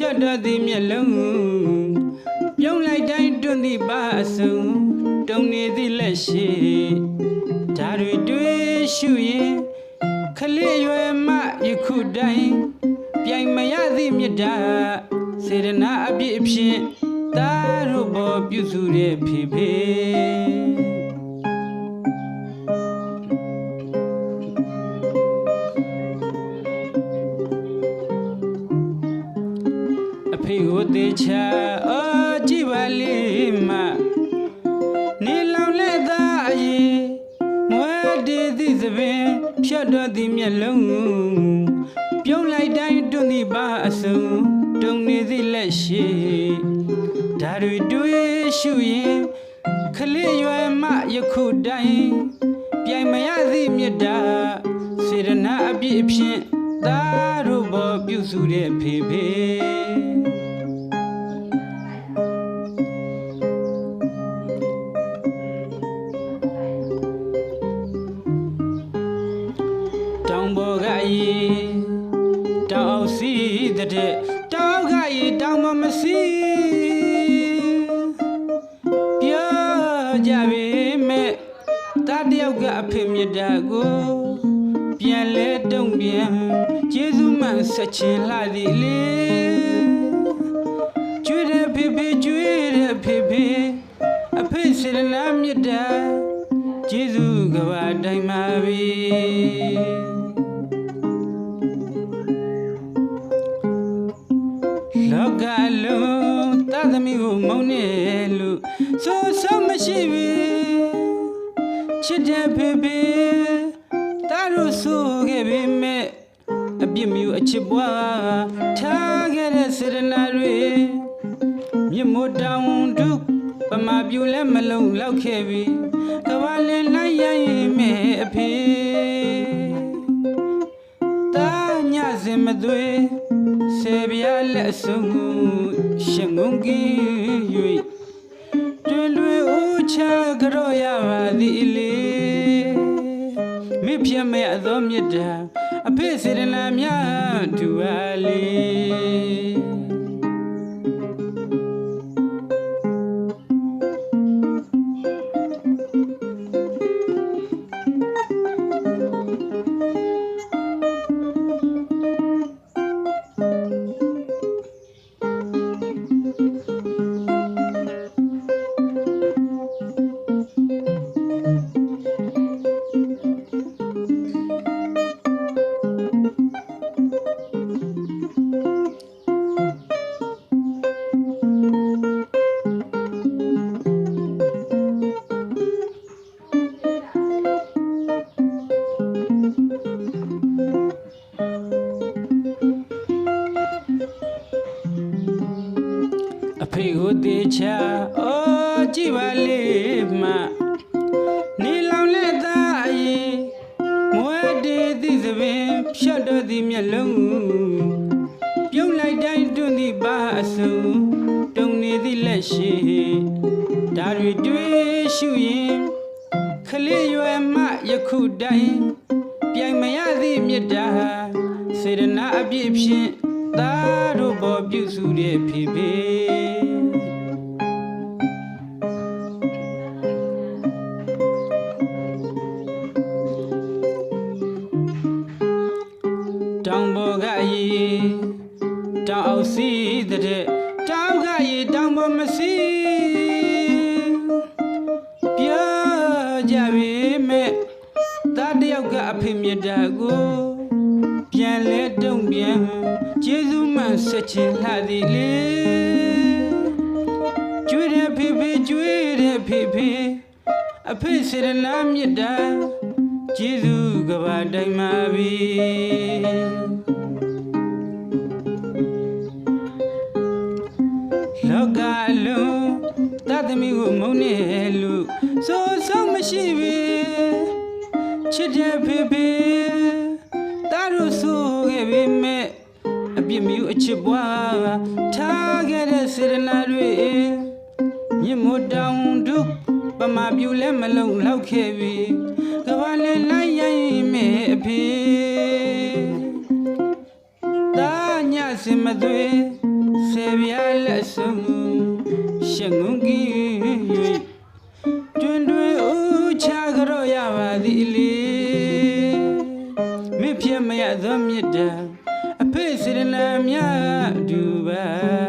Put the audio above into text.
ဖြတ်တော်သည်မျက်လုံးပြုံးလိုက်တိုင်းတွန်းသည့်ပါအစုံတုံနေသည့်လက်ရှိဓာတွေတွေ့ရှုရင်ခလေးရွယ်မယခုတိုင်းပြိုင်မရသည့်မြတ်တာစေရနာအပြည့်အဖြစ်တာတို့ဘောပြုစုတဲ့ဖေဖေ ဖေကိုတေချာအော်ကြည့်ပါလေးမနေလောင်လက်သားအရင်မွဲတည်သည့်သပင်ဖြတ်တော်သည်မျက်လုံးပြုံးလိုက်တိုင်းတွန်းသည့်ပါအစုံတုံနေသည့်လက်ရှိဓာတွေတွေ့ရှုရင်ခလေးရွယ်မယခုတိုင်းပြိုင်မရသည့်မြတ်တာစေရနာအပြည့်အဖြစ်သာတို့ဘောပြုစုတဲ့ဖေဖေ တောင်ပေါ်ကရေတောင်အောင်စီတဲ့တောင်ကရေတောင်မမစီပြောကြပေမဲ့တတယောက်ကအဖေမြတ်တာကိုပြန်လဲတုံ့ပြန်ကျေးဇူးမှန်ဆက်ချင်လာသည်လေ မီကိုမုန်းနေလို့ဆိုဆုံးမရှိပြီချစ်တဲ့ဖေဖေတာတို့ဆိုခဲ့ပေမဲ့အပြစ်မျိုးအချစ်ပွားထားခဲ့တဲ့စေရနာတွေမြင့်မို့တောင်ဒုပမာပြူလဲမလုံးလောက်ခဲ့ပြီကဘာလင်းလိုက်ရရင်မဲ့အဖေတာညစဉ်မသွေ ဆေပြားလက်ဆုံးကိုရှင်ငုံကြီး၍တွေ့လွေဦးချကြောရပါသည်လေမိဖြစ်မဲ့အသောမြတ်တာအဖေစေရနာများတူပါလေ ဖေကိုတေချာအော်ကြည့်ပါလေမနေလောင်လက်သားအရင်မွဲတေးသည့်သပင်ဖြတ်တော်သည်မျက်လုံးပြုံးလိုက်တိုင်းတွန်းသည့်ပါအစုံတုံနေသည့်လက်ရှိဓာတွေတွေ့ရှုရင်ခလေးရွယ်မယခုတိုင်းပြိုင်မရသည့်မြတ်တာစေရနာအပြည့်ဖြင့် သာတို့ဘောပြုစုတဲ့ဖေဖေတောင်ပေါ်ကရေတောင်အောင်စီတဲ့တောင်ကရေတောင်ပေါ်မစီပြောကြပေမဲ့တတယောက်ကအဖေမြတ်တာကို ပြန်လဲတုံ့ပြန်ကျေးဇူးမှန်ဆက်ချင်လာသည်လေကျွေးတဲ့ဖေဖေကျွေးတဲ့ဖေဖေအဖေစေရနာမြတ်တာကျေးဇူးကဘာတိုင်းမှာပြီလောကအလုံးတသမီကိုမုန်းနေလို့စိုးဆုံးမရှိပြီချစ်တဲ့ဖေဖေ ပြစ်မြူအချစ်ပွားထားခဲ့တဲ့စေတနာတွေမြင့်မတောင်ဒုပမာပြူလဲမလုံလောက်ခဲ့ပြီကဘာလေးလိုက်ရိုက်မယ်အဖေတာညစင်မသွေးဆေပြားလက်ဆုံးရှငုံကြီးတွင်တွင်ဦးချကြော့ရပါသည်လေမဖြစ်မရသောမြတ်တာ စေတနာမြတ်အတူပါ